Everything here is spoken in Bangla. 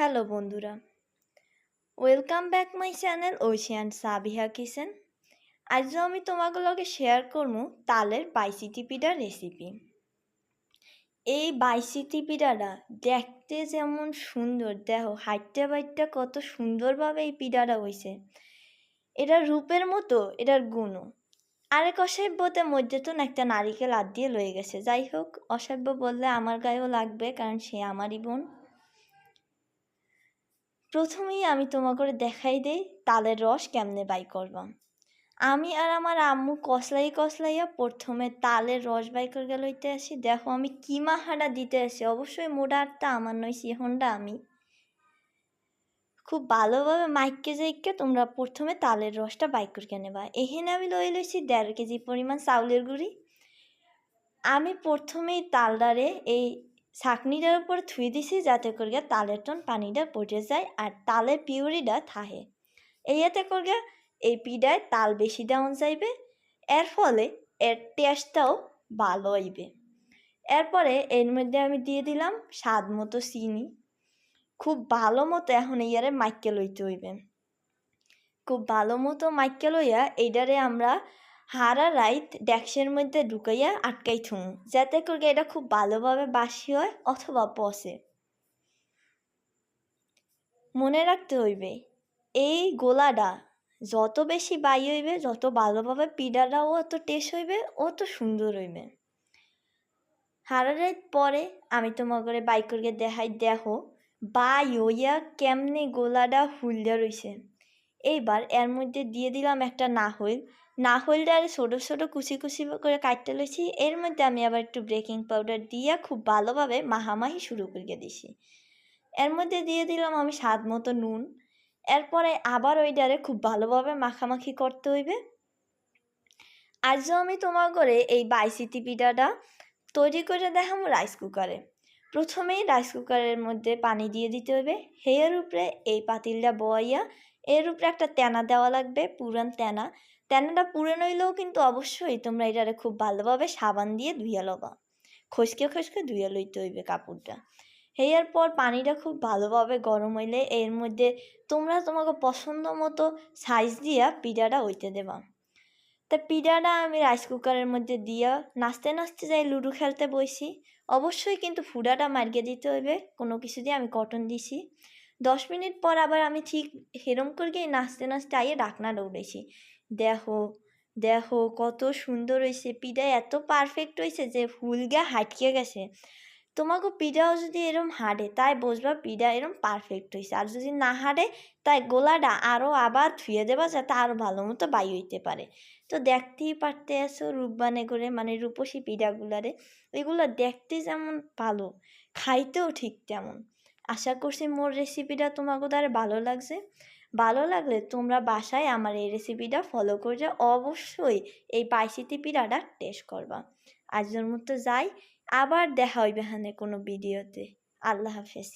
হ্যালো বন্ধুরা welcome back my channel ocean Sabiha kitchen আজও আমি তোমাকে লগে শেয়ার করব তালের বাইসিটি পিঠার রেসিপি এই বাইসিটি পিঠাটা দেখতে যেমন সুন্দর, দেখো হাইটটা বাইটটা কত সুন্দরভাবে এই পিঠাটা হয়েছে এটার রূপের মতো, এটার গুণও আরেক অসভ্যতে তো একটা নারিকেল আদ দিয়ে লয়ে গেছে। যাই হোক, অসভ্য বললে আমার গায়েও লাগবে, কারণ সে আমারই বোন। প্রথমেই আমি তোমাকে দেখাই দেই তালের রস কেমনে বাই করবাম আমি আর আমার আম্মু কসলাই কসলাইয়া প্রথমে তালের রস বাই করে লইতে আসি। দেখো আমি কি মাহাটা দিতে আসি, অবশ্যই মোটা আটটা, আমার নয় সিহনটা আমি। খুব ভালোভাবে মাইককে যাইকে তোমরা প্রথমে তালের রসটা বাই করে নেবা এখানে আমি লই লইছি দেড় কেজি পরিমাণ চাউলের গুঁড়ি। আমি প্রথমেই তালডারে এই ছাকনিটার উপর থুই দিছি যাতে করিয়া তালের টন পানিটা পড়ে যায় আর তালের পিউরিটা থাহে। এইয়াতে করিয়া এই পিডায় তাল বেশি দেওয়া যাইবে, এর ফলে এর টেস্টটাও ভালো হইবে। এরপরে এর মধ্যে আমি দিয়ে দিলাম স্বাদ মতো চিনি। খুব ভালো মতো এখন ইয়ারে মাইকে লইতে হইবে। খুব ভালো মতো মাইকে লইয়া এইটারে আমরা হারা রাইত ড্যাক্সের মধ্যে ঢুকাইয়া আটকাই থুম, যাতে করে এটা খুব ভালোভাবে বাসি হয় অথবা পসে মনে রাখতে হইবে, এই গোলাটা যত বেশি বাই হইবে, যত ভালোভাবে পিডাটাও অত টেস্ট হইবে, অত সুন্দর হইবে। হারা রাইত পরে আমি তোমার করে বাই করে দেখাই, দেখো বাই হইয়া কেমনে গোলাটা হুলদা রইছে। এইবার এর মধ্যে দিয়ে দিলাম একটা নাহইল নাহইলটা আর ছোটো ছোটো কুচি কুচি করে কাটতে লইছি। এর মধ্যে আমি আবার একটু বেকিং পাউডার দিয়ে খুব ভালোভাবে মাহামাহি শুরু করিয়ে দিছি। এর মধ্যে দিয়ে দিলাম আমি স্বাদ মতো নুন। এরপরে আবার ওইটারে খুব ভালোভাবে মাখামাখি করতে হইবে। আজও আমি তোমার করে এই বাইসিটি পিঠাটা তৈরি করে দেখাম রাইস কুকারে প্রথমেই রাইস কুকারের মধ্যে পানি দিয়ে দিতে হবে হেয়ার উপরে এই পাতিলটা বয়াইয়া এর উপরে একটা তেনা দেওয়া লাগবে, পুরান তেনা। তেনাটা পুরে নইলেও কিন্তু অবশ্যই তোমরা এটারে খুব ভালোভাবে সাবান দিয়ে ধুইয়া লবা। খসকে খসকে ধুইয়া লইতে হইবে কাপড়টা। হেয়ার পর পানিটা খুব ভালোভাবে গরম হইলে এর মধ্যে তোমরা তোমাকে পছন্দ মতো সাইজ দিয়া পিঠাটা হইতে দেবা। তা পিঠাটা আমি রাইস কুকারের মধ্যে দিয়া নাচতে নাচতে যাই লুডো খেলতে বইছি। অবশ্যই কিন্তু ফুডাটা মারিয়ে দিতে হইবে, কোনো কিছু দিয়ে আমি কটন দিছি। দশ মিনিট পর আবার আমি ঠিক হেরম করে নাচতে নাচতে আইয়ে ডাকনাটা উঠেছি দেখো দেখো কত সুন্দর হয়েছে পিঠা এত পারফেক্ট হয়েছে যে ফুল গা হাটকে গেছে। তোমাকে পিঠাও যদি এরম হাঁটে তাই বুঝবা পিঠা এরম পারফেক্ট হয়েছে আর যদি না হাঁটে তাই গোলাটা আরও আবার ধুয়ে দেবা যাতে আরও ভালো মতো বাই হইতে পারে। তো দেখতেই পারতে আছো রূপবানে করে মানে রূপসী পিঠাগুলারে। এগুলো দেখতে যেমন ভালো, খাইতেও ঠিক তেমন। আশা করছি মোর রেসিপিটা তোমাকে তার ভালো লাগছে। ভালো লাগলে তোমরা বাসায় আমার এই রেসিপিটা ফলো করে অবশ্যই এই পাইসিতি পিঠাটা টেস্ট করবা। আজকের মতো যাই, আবার দেখা হইবে হানে কোনো ভিডিওতে আল্লাহ হাফেজ।